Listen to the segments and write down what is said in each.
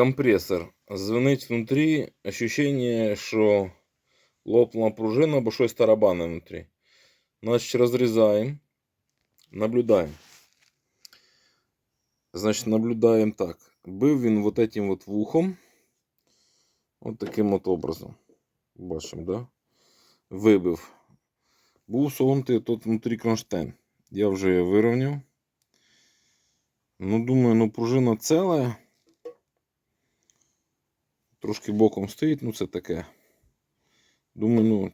компресор. Звенить внутрі. Ощущение, що лопнула пружина або щось тарабане внутрі. Значить, розрізаємо. Наблюдаємо. Значить, наблюдаємо так. Бив він вот этим вот вухом. От таким от образом. Бачимо, да? Вибив. Був согнутий тут внутрі кронштейн. Я вже його вирівняв. Ну, думаю, ну пружина ціла. Трошки боком стоїть, ну це таке. Думаю, ну.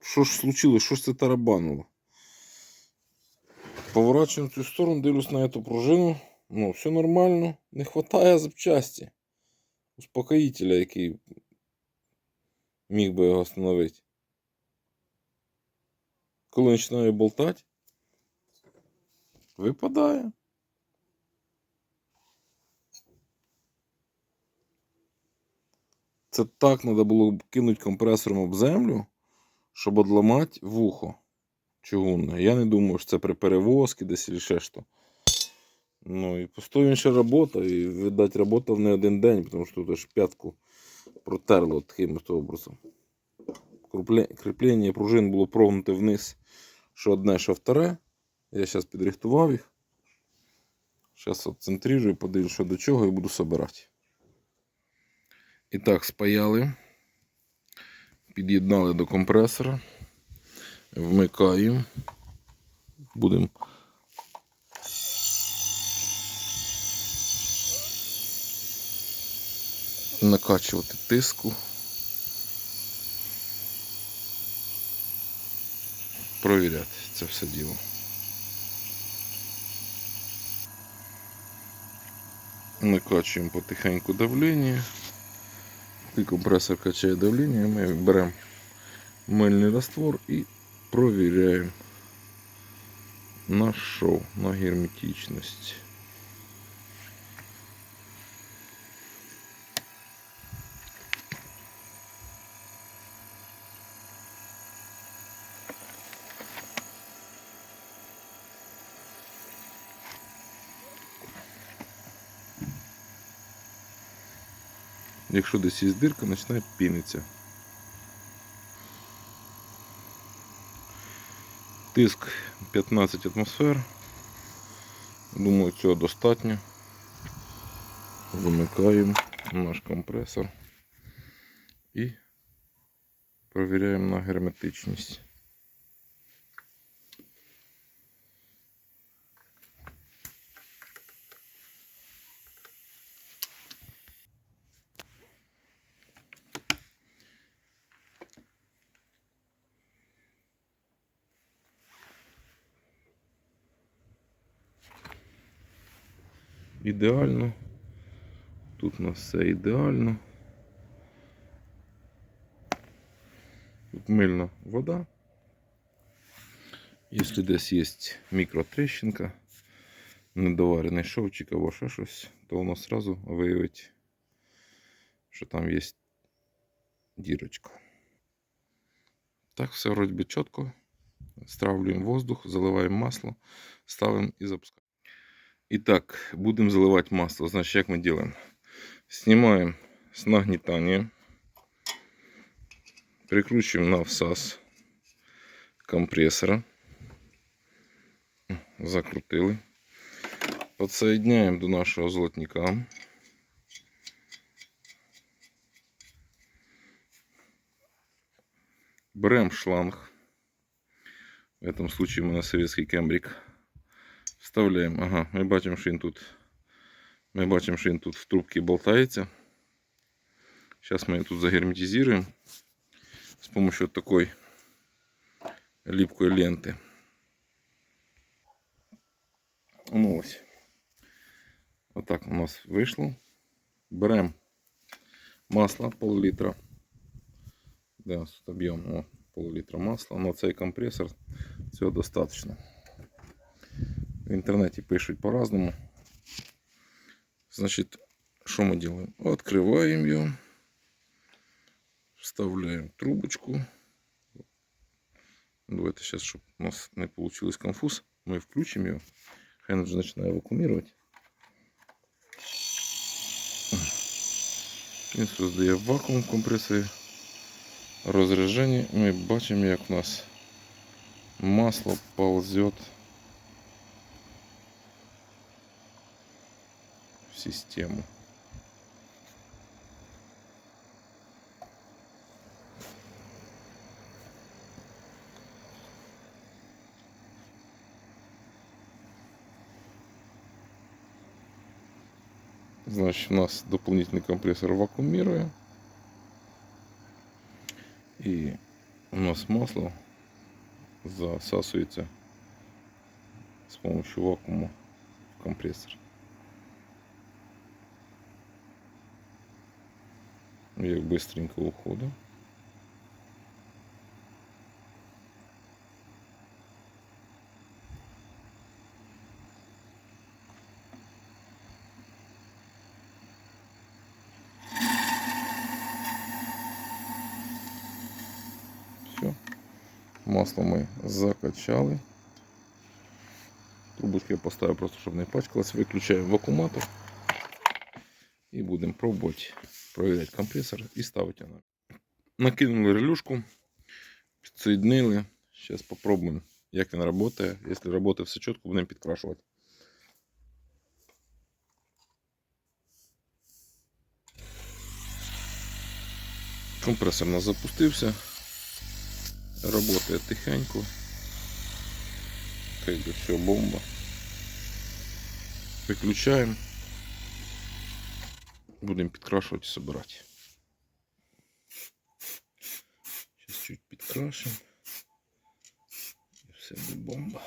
Що ж случилось? Що ж це тарабануло? Поворачуємо в цю сторону, дивлюсь на эту пружину. Ну, все нормально. Не вистачає запчасті. Успокоїтеля, який міг би його остановити. Коли починаю болтати, випадає. Це так треба було кинути компресором об землю, щоб одламати вухо чугунне. Я не думаю, що це при перевозці десь чи ще що. Ну і постою ще робота, і видать, робота в не один день, тому що тут аж п'ятку протерло таким образом. Кріплення пружин було прогнуте вниз, що одне, що вторе. Я зараз підрихтував їх. Зараз отцентрирую, подивлюсь, що до чого, і буду собирати. І так, спаяли. Під'єднали до компресора. Вмикаємо. Будемо накачувати тиску. Провіряти це все діло. Накачуємо потихеньку давлення. І компресор качає давлення, ми беремо мильний раствор і провіряємо на шоу, на герметичність. Якщо десь є дирка, починає пінитися. Тиск 15 атмосфер. Думаю, цього достатньо. Вимикаємо наш компресор і провіряємо на герметичність. Ідеально. Тут у нас все ідеально. Тут мильна вода. Якщо десь є мікротрещинка, недоварений шовчик або ще щось, то воно одразу виявить, що там є дірочка. Так, все вроді чітко. Стравлюємо воздух, заливаємо масло, ставимо і запускаємо. Итак, будем заливать масло. Значит, как мы делаем? Снимаем с нагнетания. Прикручиваем на всас компрессора. Закрутили. Подсоединяем до нашего золотника. Берем шланг. В этом случае мы на советский кембрик. Вставляємо. Ага, ми бачимо, що він тут. Ми бачимо, що він тут в трубці болтається. Зараз ми його тут загерметизуємо з допомогою такої липкої ленти. Ну ось. Отак у нас вийшло. Беремо масло пол-літра. Тут об'єм? Пол-літра масла. На цей компресор цього достатньо. В интернете пишут по-разному. Значит, что мы делаем? Открываем ее. Вставляем трубочку. Давайте сейчас, чтобы у нас не получилось конфуз, мы включим ее. Хай она уже начинает вакуумировать. Він создає вакуум в компресорі. Розрядження. Ми бачимо, як у нас масло ползет систему. Значит, у нас дополнительный компрессор вакуумируя. И у нас масло засасывается с помощью вакуума в компрессор. Як быстренько ухода. Все. Масло мы закачали. Трубочку я поставив просто, щоб не пачкалось. Виключаємо вакууматор. І будемо пробувати проверять компресор і ставити його. Накинули релюшку, підсоєднили. Зараз попробуємо, як він працює. Якщо працює все чітко, будемо підкрашувати. Компресор у нас запустився. Работает тихенько. Как бы все бомба. Выключаем. Будем підкрашувати і збирати. Сейчас чуть підкрашим. І все буде бомба.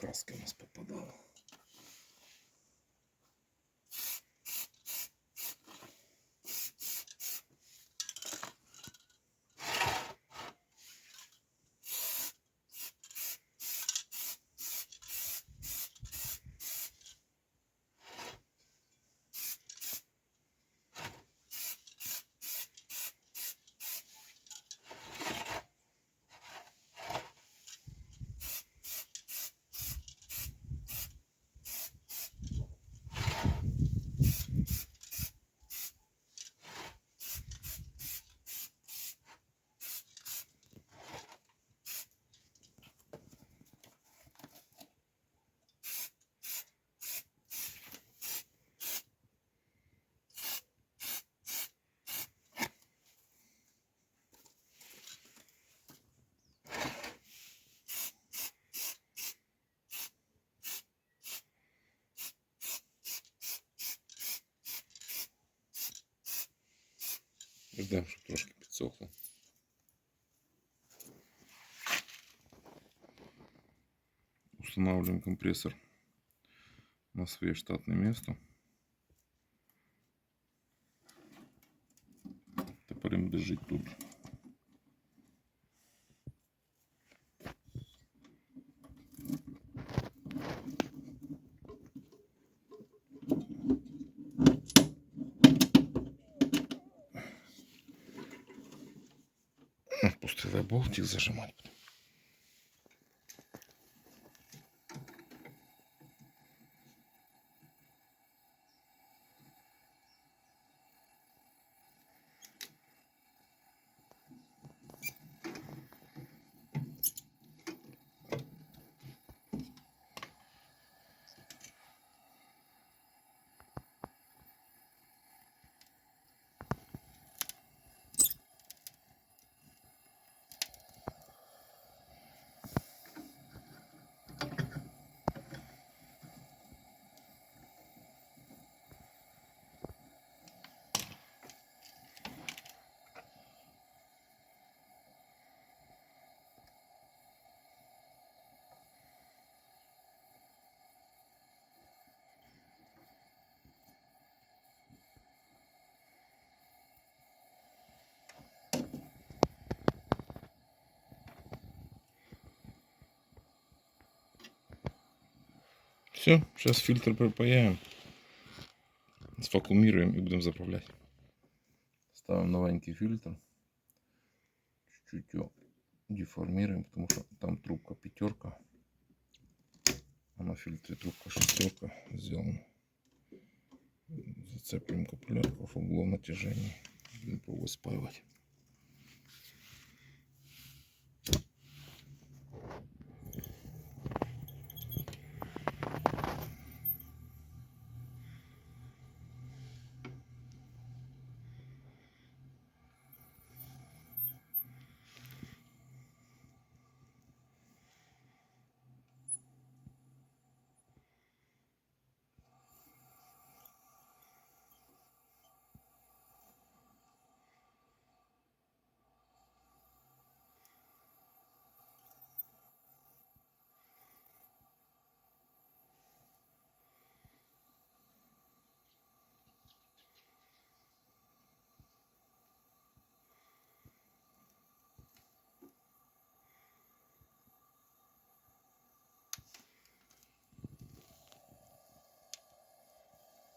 Краски у нас попадало. Ждемо, щоб трошки підсохло. Устанавливаем компрессор на свое штатное место. Тепер їм буде жити тут. Пустили болтик зажимать. Все, сейчас фильтр припаяем. Сфакумируем и будем заправлять. Ставим новенький фильтр. Чуть-чуть его деформируем, потому что там трубка пятерка. А на фильтре трубка шестерка сделана. Зацепим капиллярку в углом натяжения. Будем пробовать спаивать.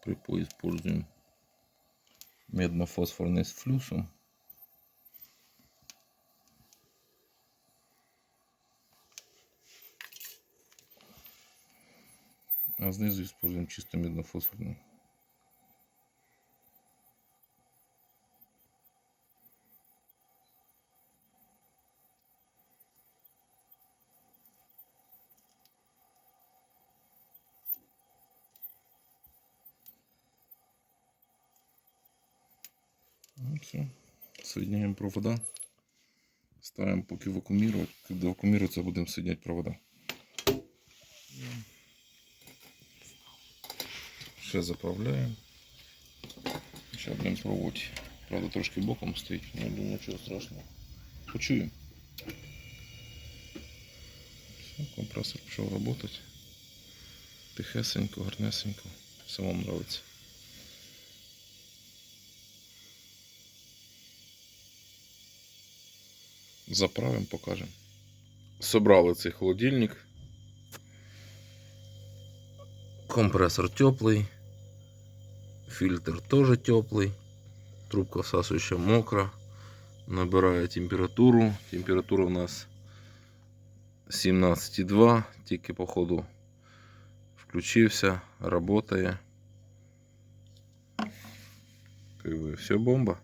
Припой используем медно-фосфорный с флюсом. А снизу используем чисто медно-фосфорный. Ну, все. Соединяем провода. Ставим поки вакуумировать. Когда вакуумируется, будем соединять провода. Ще заправляємо. Ще будемо пробувати. Правда, трошки боком стоїть, але я думаю, нічого страшного. Почуємо. Все, компресор почав працювати. Тихесенько, гарнесенько. Самому подобається. Заправимо, покажемо. Собрали цей холодильник. Компрессор теплый. Фильтр тоже теплый. Трубка всасывающая мокра. Набирає температуру. Температура у нас 17,2. Тільки походу включився, работає. Как бы все бомба.